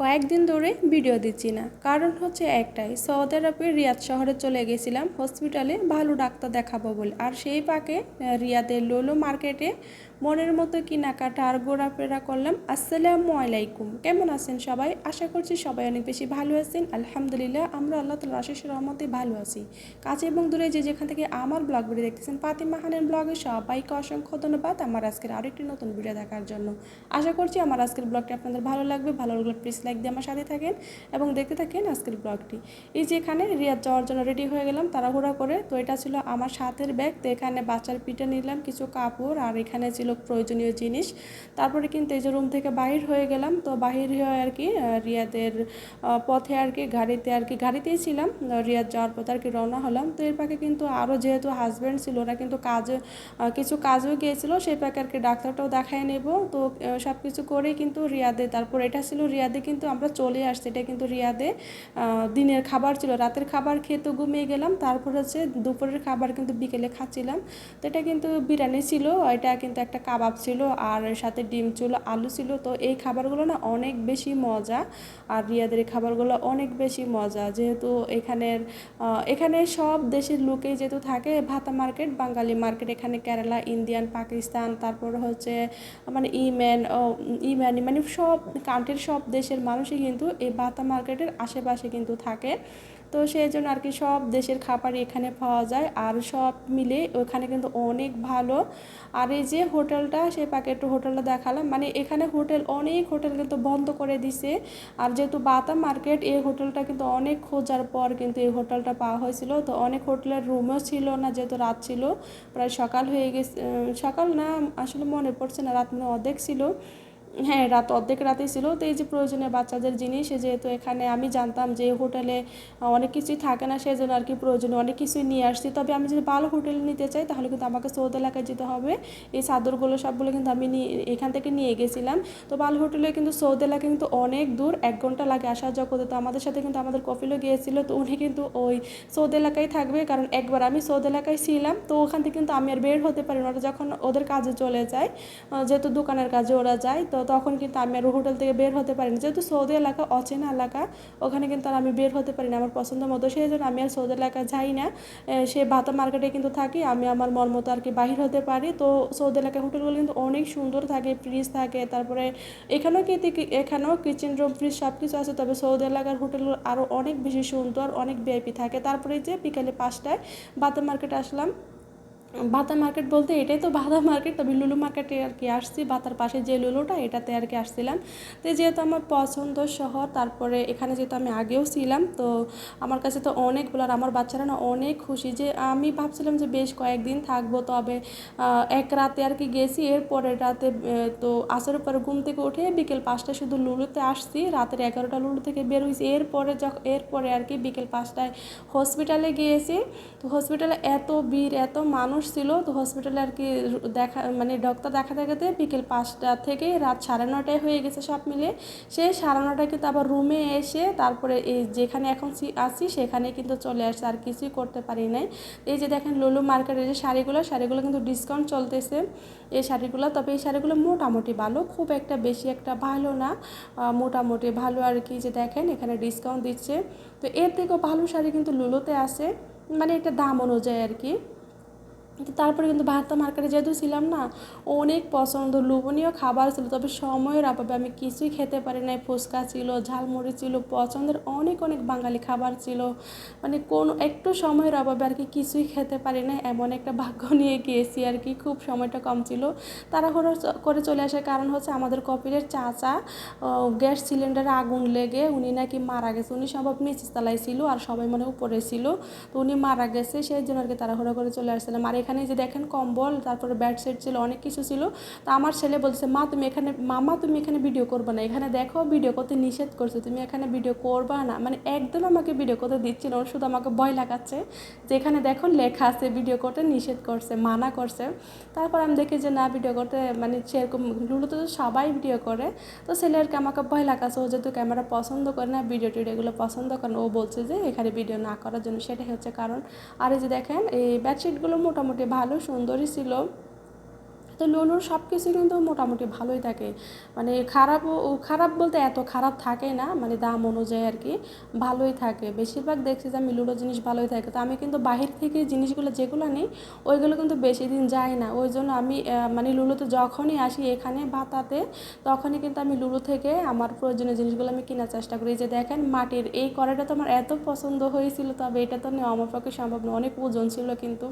কয়েকদিন ধরে ভিডিও দিচ্ছি না। কারণ হচ্ছে একটাই, সৌদি আরবের রিয়াদ শহরে চলে গেছিলাম হসপিটালে ভালো ডাক্তার দেখাবো বলে। আর সেই পাকে রিয়াদের লোলো মার্কেটে মনের মতো কেনাকাটা আর ঘোরাফেরা করলাম। আসসালামু আলাইকুম। কেমন আছেন সবাই? আশা করছি সবাই অনেক বেশি ভালো আছেন। আলহামদুলিল্লাহ, আমরা আল্লাহ তালা আশিস রহমতে ভালো আছি। কাছে এবং দূরে যে যেখান থেকে আমার ব্লগ ভিডিও দেখতেছেন, ফাতিমা খানের ব্লগে সবাইকে অসংখ্য ধন্যবাদ আমার আজকের আরেকটি নতুন ভিডিও দেখার জন্য। আশা করছি আমার আজকের ব্লগটি আপনাদের ভালো লাগবে। ভালো লাগলে প্লিজ লাইক দিয়ে আমার সাথে থাকেন এবং দেখতে থাকেন আজকের ব্লগটি। এই যে এখানে রিয়াদ যাওয়ার জন্য রেডি হয়ে গেলাম তাড়াহুড়া করে। তো এটা ছিল আমার সাথের ব্যাগ তো এখানে বাচ্চার পিঠে নিলাম, কিছু কাপড় আর এখানে ছিল প্রয়োজনীয় জিনিস। তারপরে কিন্তু এই যে রুম থেকে বাহির হয়ে গেলাম, তো বাহির হয়ে আর কি রিয়াদের পথে আর কি, গাড়িতে আর কি, গাড়িতেই ছিলাম। রিয়াদ যাওয়ার পথে আর কি রওনা হলাম। তো এর পাকে কিন্তু আরও যেহেতু হাজব্যান্ড ছিল, ওরা কিন্তু কাজে কিছু কাজও গিয়েছিল সেই পাকে আর কি ডাক্তারটাও দেখায় নেব। তো সব কিছু করেই কিন্তু রিয়াদে, তারপর এটা ছিল রিয়াদে কিন্তু আমরা চলে আসছি, এটা কিন্তু রিয়াদে দিনের খাবার ছিল, রাতের খাবার খেয়ে তো ঘুমিয়ে গেলাম। তারপর হচ্ছে দুপুরের খাবার কিন্তু বিকেলে খাচ্ছিলাম। তো এটা কিন্তু বিরিয়ানি ছিল, এটা কিন্তু একটা কাবাব ছিল আর সাথে ডিম ছিল, আলু ছিল। তো এই খাবারগুলো না অনেক বেশি মজা আর রিয়াদের এই খাবারগুলো অনেক বেশি মজা। যেহেতু এখানের এখানে সব দেশের লোকেই যেহেতু থাকে, ভাতা মার্কেট, বাঙালি মার্কেট, এখানে কেরালা, ইন্ডিয়ান, পাকিস্তান, তারপর হচ্ছে মানে ইমেন, ও, ইমানি মানে সব কান্ট্রির সব দেশের মানুষই কিন্তু এই ভাতা মার্কেটের আশেপাশে কিন্তু থাকে। তো সেই জন্য আর কি সব দেশের খাবারই এখানে পাওয়া যায়। আর সব মিলে ওখানে কিন্তু অনেক ভালো। আর এই যে হোটেলটা, সেই প্যাকেট হোটেলটা দেখালাম। মানে এখানে হোটেল, অনেক হোটেল কিন্তু বন্ধ করে দিছে। আর যেহেতু বাতা মার্কেট, এই হোটেলটা কিন্তু অনেক খোঁজার পর কিন্তু এই হোটেলটা পাওয়া হয়েছিল। তো অনেক হোটেলের রুমও ছিল না যেহেতু রাত ছিল। প্রায় সকাল হয়ে গেছে সকাল না, আসলে মনে পড়ছে না, রাত মানে অর্ধেক ছিল। হ্যাঁ রাত অর্ধেক রাতেই ছিল। তো এই যে প্রয়োজনীয় বাচ্চাদের জিনিস যেহেতু এখানে আমি জানতাম যে হোটেলে অনেক কিছুই থাকে না সেই জন্য আর কি প্রয়োজনীয় অনেক কিছুই নিয়ে আসছি। তবে আমি যদি ভালো হোটেল নিতে চাই, তাহলে কিন্তু আমাকে সৌদ এলাকায় যেতে হবে। এই চাদরগুলো সবগুলো কিন্তু আমি এখান থেকে নিয়ে গেছিলাম। তো ভালো হোটেলে কিন্তু সৌদ এলাকা কিন্তু অনেক দূর, এক ঘণ্টা লাগে আসা যাওয়া করতে তো আমাদের সাথে কিন্তু আমাদের কপিলও গিয়েছিল, তো উনি কিন্তু ওই সৌদ এলাকায় থাকবে। কারণ একবার আমি সৌদ এলাকায় ছিলাম, তো ওখান থেকে কিন্তু আমি আর বের হতে পারি না। ওরা যখন ওদের কাজে চলে যায় যেহেতু দোকানের কাজে ওরা যায়, তো তখন কিন্তু আমি আর হোটেল থেকে বের হতে পারি না যেহেতু সৌদি এলাকা, অচেনা এলাকা, ওখানে কিন্তু আর আমি বের হতে পারি না আমার পছন্দ মতো। সেই জন্য আমি আর সৌদি এলাকা যাই না। সে ভাতা মার্কেটে কিন্তু থাকি, আমি আমার মন মতো আর কি বাহির হতে পারি। তো সৌদি এলাকার হোটেলগুলো কিন্তু অনেক সুন্দর থাকে, ফ্রিজ থাকে, তারপরে এখানেও কিন্তু এখানেও কিচেন রুম ফ্রিজ সব কিছু আছে, তবে সৌদি এলাকার হোটেলগুলো আরও অনেক বেশি সুন্দর, অনেক ভিআইপি থাকে। তারপরে যে বিকালে পাঁচটায় ভাতা মার্কেটে আসলাম। বাতা মার্কেট বলতে এটাই তো বাতা মার্কেট তবে লুলু মার্কেটে আর কি আসছি, বাতার পাশে যে লুলুটা, এটাতে আর কি আসছিলাম। তো যেহেতু আমার পছন্দ শহর, তারপরে এখানে যেহেতু আমি আগেও ছিলাম, তো আমার কাছে তো অনেকগুলো আর আমার বাচ্চারা না অনেক খুশি যে আমি ভাবছিলাম যে বেশ কয়েকদিন থাকব, তবে এক রাতে আর কি গেছি। এরপরে রাতে তো আসরের পরে ঘুম থেকে উঠে বিকেল পাঁচটায় শুধু লুলুতে আসছি। রাতের এগারোটা লুলু থেকে বের হয়েছি এরপরে যখন এরপরে আর কি বিকেল পাঁচটায় হসপিটালে গিয়েছি। তো হসপিটালে এত ভিড়, এত মানুষ ছিল, তো হসপিটালে আর কি দেখা মানে ডক্টর দেখা দেখাতে বিকেল পাঁচটা থেকে রাত সাড়ে নটায় হয়ে গেছে সব মিলে সে সাড়ে নটায় কিন্তু আবার রুমে এসে তারপরে এই যেখানে এখন আছি সেখানে কিন্তু চলে আসছে, আর কিছুই করতে পারি নাই। এই যে দেখেন লুলু মার্কেটের যে শাড়িগুলো শাড়িগুলো কিন্তু ডিসকাউন্ট চলতেছে এই শাড়িগুলো। তবে এই শাড়িগুলো মোটামুটি ভালো, খুব একটা বেশি একটা ভালো না মোটামুটি ভালো আর কি যে দেখেন এখানে ডিসকাউন্ট দিচ্ছে। তো এর থেকেও ভালো শাড়ি কিন্তু লুলোতে আছে মানে একটা দাম অনুযায়ী আর কি। কিন্তু তারপরে কিন্তু ভারতা মার্কেটে যেহেতু ছিলাম না অনেক পছন্দ, লোভনীয় খাবার ছিল, তবে সময়ের অভাবে আমি কিছুই খেতে পারি নাই। ফুচকা ছিল, ঝালমুড়ি ছিল, পছন্দের অনেক অনেক বাঙালি খাবার ছিল। মানে কোনো একটু সময়ের অভাবে আর কি কিছুই খেতে পারি না এমন একটা ভাগ্য নিয়ে গিয়েছি আর কি, খুব সময়টা কম ছিল। তাড়াহুড়ো করে চলে আসার কারণ হচ্ছে আমাদের কপিলের চাচা গ্যাস সিলিন্ডারে আগুন লেগে উনি নাকি মারা গেছে। উনি সম্ভব নিচের তলায় ছিল আর সবাই মনে উপরে ছিল, তো উনি মারা গেছে, সেই জন্য আর কি তাড়াহুড়ো করে চলে আসছিলাম। আর এখানে যে দেখেন কম্বল তারপরে বেডশিট ছিল অনেক কিছু ছিল। তো আমার ছেলে বলছে মা তুমি এখানে মামা তুমি এখানে ভিডিও করবে না। এখানে দেখো ভিডিও করতে নিষেধ করছে। তুমি এখানে ভিডিও করবা না। মানে একদম আমাকে ভিডিও করতে দিচ্ছিল না, ও শুধু আমাকে ভয় লাগাচ্ছে যে এখানে দেখো লেখা আছে ভিডিও করতে নিষেধ করছে মানা করছে। তারপর আমি দেখি যে না ভিডিও করতে মানে সেরকম লুলুতে তো সবাই ভিডিও করে। তো ছেলে আর কি আমাকে ভয় লাগাচ্ছে। ও যেহেতু ক্যামেরা পছন্দ করে না ভিডিও টিডিওগুলো পছন্দ করে ও বলছে যে এখানে ভিডিও না করার জন্য সেটাই হচ্ছে কারণ। আর এই যে দেখেন এই বেডশিটগুলো মোটামুটি ভালো, সুন্দরই ছিল। তো লুলুর সব কিছু কিন্তু মোটামুটি ভালোই থাকে। মানে খারাপ খারাপ বলতে এত খারাপ থাকে না মানে দাম অনুযায়ী আর কি, ভালোই থাকে। বেশিরভাগ দেখছি যে আমি লুলো জিনিস ভালোই থাকে। তো আমি কিন্তু বাহির থেকে জিনিসগুলো যেগুলো নিই ওইগুলো কিন্তু বেশি দিন যায় না। ওই জন্য আমি মানে লুলুতে যখনই আসি এখানে বাতাতে তখনই কিন্তু আমি লুলু থেকে আমার প্রয়োজনীয় জিনিসগুলো আমি কেনার চেষ্টা করি। যে দেখেন মাটির, এই কড়াইটা তো আমার এত পছন্দ হয়েছিল, তবে এটা তো নেওয়া আমার পক্ষে সম্ভব নয়। অনেক ওজন ছিল কিন্তু।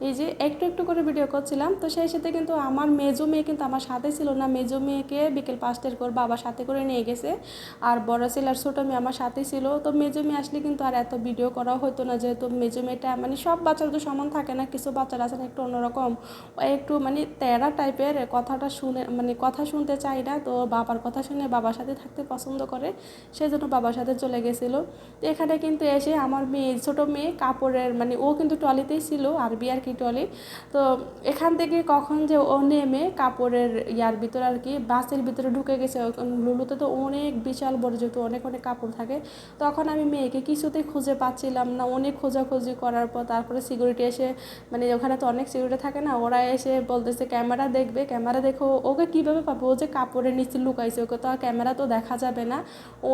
এই যে একটু একটু করে ভিডিও করছিলাম, তো সেই সাথে কিন্তু আমার মেজো মেয়ে কিন্তু আমার সাথে ছিল না। মেজো মেয়েকে বিকেল পাঁচটার পর বাবা সাথে করে নিয়ে গেছে। আর বড় ছেলে আর ছোটো মেয়ে আমার সাথে ছিল। তো মেজো মেয়ে আসলে কিন্তু আর এত ভিডিও করা হতো না, যেহেতু মেজো মেয়েটা মানে সব বাচ্চারা তো সমান থাকে না, কিছু বাচ্চারা আছেন একটু অন্যরকম। একটু মানে তেরা টাইপের কথাটা শুনে মানে কথা শুনতে চাই না, তো বাবার কথা শুনে বাবার সাথে থাকতে পছন্দ করে সেই জন্য বাবার সাথে চলে গেছিল। তো এখানে কিন্তু এসে আমার মেয়ে, ছোটো মেয়ে কাপড়ের মানে ও কিন্তু ট্রলিতেই ছিল, আর বিয়ার কি ট্রলি তো এখান থেকে কখন যে ও নেমে কাপড়ের ইয়ার ভিতরে আর কি, বাসের ভিতরে ঢুকে গেছে লুলুতে তো অনেক বিশাল বড় যেহেতু অনেক অনেক কাপড় থাকে, তখন আমি মেয়েকে কিছুতেই খুঁজে পাচ্ছিলাম না। অনেক খোঁজাখুঁজি করার পর তারপরে সিকিউরিটি এসে মানে ওখানে তো অনেক সিকিউরিটি থাকে না, ওরা এসে বলতেছে, ক্যামেরা দেখবে, ক্যামেরা দেখো, ওকে কীভাবে পাবো? ও যে কাপড়ের নিচে লুকাইছে, ওকে তো আর ক্যামেরা তো দেখা যাবে না।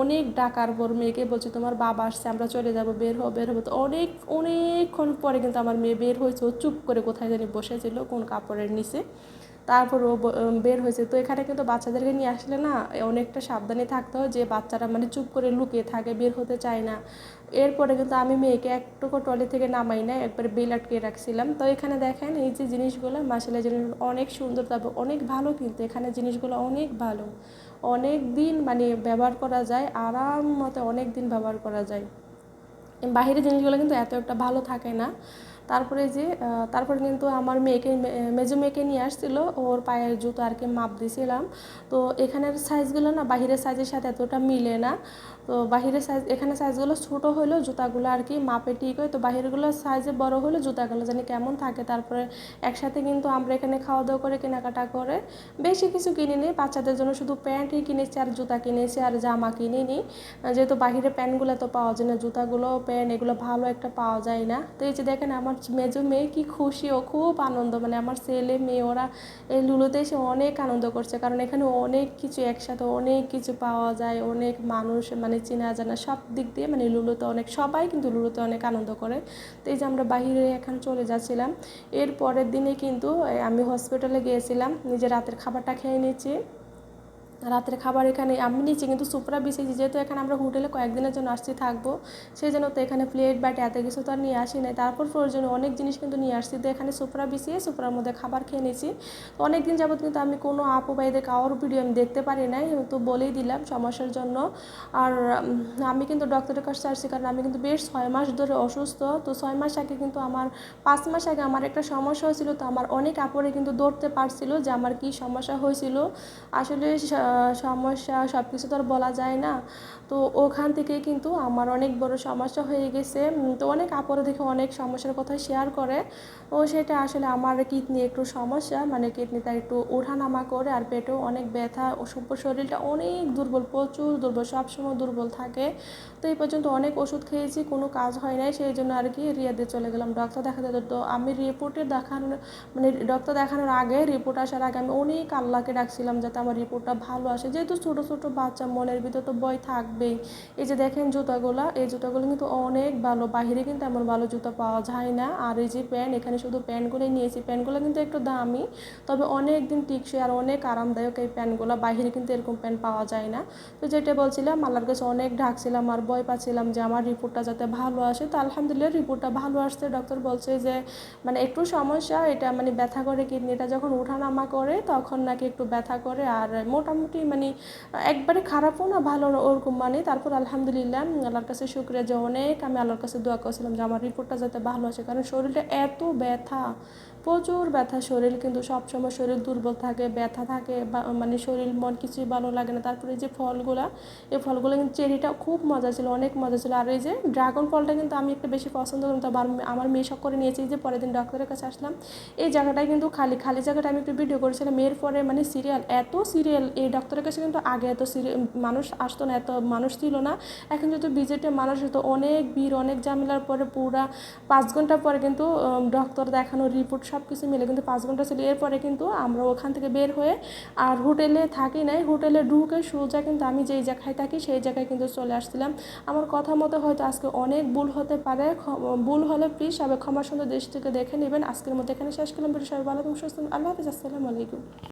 অনেক ডাকার পর মেয়েকে বলছে, তোমার বাবা আসছে, আমরা চলে যাব, বের হব বের হব। তো অনেক, অনেকক্ষণ পরে কিন্তু আমার মেয়ে বের হয়েছে, ও চুপ করে কোথায় জানি বসেছিল, কোন কাপড়ের নিচে। তারপর ও বের হয়েছে। তো এখানে কিন্তু বাচ্চাদেরকে নিয়ে আসলে না অনেকটা সাবধানে থাকতে হয় যে বাচ্চারা মানে চুপ করে লুকিয়ে থাকে, বের হতে চায় না। এরপরে কিন্তু আমি মেয়েকে একটুকু টলি থেকে নামাই না একবার বেল আটকে রাখছিলাম। তো এখানে দেখেন এই যে জিনিসগুলো মাসালা জিনিসগুলো অনেক সুন্দর, তবে অনেক ভালো কিন্তু এখানে জিনিসগুলো অনেক ভালো। অনেক দিন মানে ব্যবহার করা যায়, আরাম মতো অনেক দিন ব্যবহার করা যায়। বাহিরের জিনিসগুলো কিন্তু এত একটা ভালো থাকে না। তারপরে যে তারপরে কিন্তু আমার মেয়েকে মেজো মেয়েকে নিয়ে আসছিল, ওর পায়ের জুতো আর কি মাপ দিয়েছিলাম তো এখানের সাইজগুলো না বাহিরের সাইজের সাথে এতটা মিলে না। তো বাহিরের সাইজ এখানে সাইজগুলো ছোটো হলেও জুতাগুলো আর কি মাপে ঠিক হয়। তো বাহিরগুলো সাইজে বড় হলে জুতাগুলো জানি কেমন থাকে। তারপরে একসাথে কিন্তু আমরা এখানে খাওয়া দাওয়া করে, কেনাকাটা করে বেশি কিছু কিনিনি। বাচ্চাদের জন্য শুধু প্যান্টই কিনেছি আর জুতা কিনেছি আর জামা কিনিনি। যেহেতু বাহিরে প্যান্টগুলো তো পাওয়া যায় না, জুতাগুলো প্যান্ট এগুলো ভালো একটা পাওয়া যায় না। তো এই যে দেখেন আমার মেজো মেয়ে কি খুশি, ও খুব আনন্দ। মানে আমার ছেলে, মেয়ে, ওরা এই লুলোতে এসে অনেক আনন্দ করছে। কারণ এখানে অনেক কিছু একসাথে, অনেক কিছু পাওয়া যায়, অনেক মানুষ মানে মানে চেনা জানা সব দিক দিয়ে মানে লুলুতে অনেক, সবাই কিন্তু লুলুতে অনেক আনন্দ করে। তো এই যে আমরা বাহিরে এখন চলে যাচ্ছিলাম এর পরের দিনে কিন্তু আমি হসপিটালে গিয়েছিলাম, নিজে রাতের খাবারটা খেয়ে নিয়েছি। রাতের খাবার এখানে আমি নিচ্ছি কিন্তু সুপরা বিছিয়েছি যেহেতু এখানে আমরা হোটেলে কয়েকদিনের জন্য আসছি থাকব, সেই জন্য তো এখানে প্লেট বাট এত কিছু তো আর নিয়ে আসি নাই। তারপর প্রয়োজনে অনেক জিনিস কিন্তু নিয়ে আসছি। তো এখানে সুপরা বিছিয়ে সুপরার মধ্যে খাবার খেয়ে নিয়েছি। তো অনেক দিন যাবত কিন্তু আমি কোনো আপু ভাইদের কারোর ভিডিও আমি দেখতে পারি নাই তো বলেই দিলাম সমস্যার জন্য। আর আমি কিন্তু ডক্টরের কাছে আসছি কারণ আমি কিন্তু বেশ ছয় মাস ধরে অসুস্থ। তো ছয় মাস আগে কিন্তু আমার, পাঁচ মাস আগে আমার একটা সমস্যা হয়েছিল। তো আমার অনেক আপরে কিন্তু ধরতে পারছিল যে আমার কি সমস্যা হয়েছিল। আসলে সমস্যা সব কিছু তো আর বলা যায় না। তো ওখান থেকেই কিন্তু আমার অনেক বড় সমস্যা হয়ে গেছে। তো অনেক আপরে দেখে অনেক সমস্যার কথা শেয়ার করে। ও সেটা আসলে আমার কিডনি একটু সমস্যা মানে কিডনিটা একটু ওঠানামা করে আর পেটেও অনেক ব্যথা, ও শরীরটা অনেক দুর্বল, প্রচুর দুর্বল, সবসময় দুর্বল থাকে। তো এই পর্যন্ত অনেক ওষুধ খেয়েছি, কোনো কাজ হয় নাই, সেই জন্য আর কি রিয়াদে চলে গেলাম ডক্টর দেখাতে। তো আমি রিপোর্টে দেখানোর মানে ডক্টর দেখানোর আগে রিপোর্ট আসার আগে আমি অনেক আল্লাহকে ডাকছিলাম যাতে আমার রিপোর্টটা ভালো আসে যেহেতু ছোটো ছোটো বাচ্চা, মনের ভিতরে তো বই থাকবেই। এই যে দেখেন জুতাগুলো, এই জুতাগুলো কিন্তু অনেক ভালো। বাহিরে কিন্তু এমন ভালো জুতা পাওয়া যায় না। আর এই যে প্যান্ট, এখানে শুধু প্যান্টগুলোই নিয়েছি। প্যান্টগুলো কিন্তু একটু দামি, তবে অনেক দিন টিকসই আর অনেক আরামদায়ক এই প্যান্টগুলো। বাহিরে কিন্তু এরকম প্যান্ট পাওয়া যায় না। তো যেটা বলছিলাম, আল্লাহর কাছে অনেক ঢাকছিলাম আর ভয় পাচ্ছিলাম যে আমার রিপোর্টটা যাতে ভালো আসে। তো আলহামদুলিল্লাহ রিপোর্টটা ভালো আসছে। ডক্টর বলছে যে মানে একটু সমস্যা, এটা মানে ব্যথা করে, কিডনিটা যখন ওঠানামা করে, তখন নাকি একটু ব্যথা করে। আর মোটামুটি মানে একবারে খারাপও না ভালো ওরকম মানে। তারপর আলহামদুলিল্লাহ আল্লাহর কাছে শুক্রিয়া যে অনেক আমি আল্লাহর কাছে দোয়া করেছিলাম যে আমার রিপোর্টটা যাতে ভালো আছে কারণ শরীরটা এত ব্যথা প্রচুর ব্যথা শরীর, কিন্তু সবসময় শরীর দুর্বল থাকে, ব্যথা থাকে মানে শরীর মন কিছুই ভালো লাগে না। তারপরে যে ফলগুলা, এই ফলগুলো কিন্তু চেরিটা খুব মজা ছিল, অনেক মজা ছিল। আর এই যে ড্রাগন ফলটা কিন্তু আমি একটা বেশি পছন্দ করি তবে আমার মেয়ে শখ করে নিয়েছি। যে পরের দিন ডক্টরের কাছে আসলাম, এই জায়গাটায় কিন্তু খালি খালি জায়গাটা আমি একটু ভিডিও করেছিলাম। পরে মানে সিরিয়াল এত সিরিয়াল এই ডক্টরের কাছে কিন্তু আগে এত সিরিয়াল মানুষ আসতো না, এত মানুষ ছিল না। এখন যেহেতু বিজেটে মানুষ হতো অনেক ভিড়, অনেক ঝামেলার পরে পুরা পাঁচ ঘণ্টা পরে কিন্তু ডক্টর দেখানোর রিপোর্ট সব কিছু মিলে। কিন্তু পাঁচ ঘণ্টা ছিল। এরপরে কিন্তু আমরা ওখান থেকে বের হয়ে আর হোটেলে থাকি নাই। হোটেলে ঢুকে সোজা কিন্তু আমি যেই জায়গায় থাকি, সেই জায়গায় কিন্তু চলে আসছিলাম। আমার কথা মতো হয়তো আজকে অনেক ভুল হতে পারে। ভুল হলে প্লিজ সবাই ক্ষমা সুন্দর দেশ দেখে নেবেন। আজকের মতো এখানে শেষ করলাম। সবাই ভালো এবং সুস্থ আল্লাহ হাফিজ। আসসালামু আলাইকুম।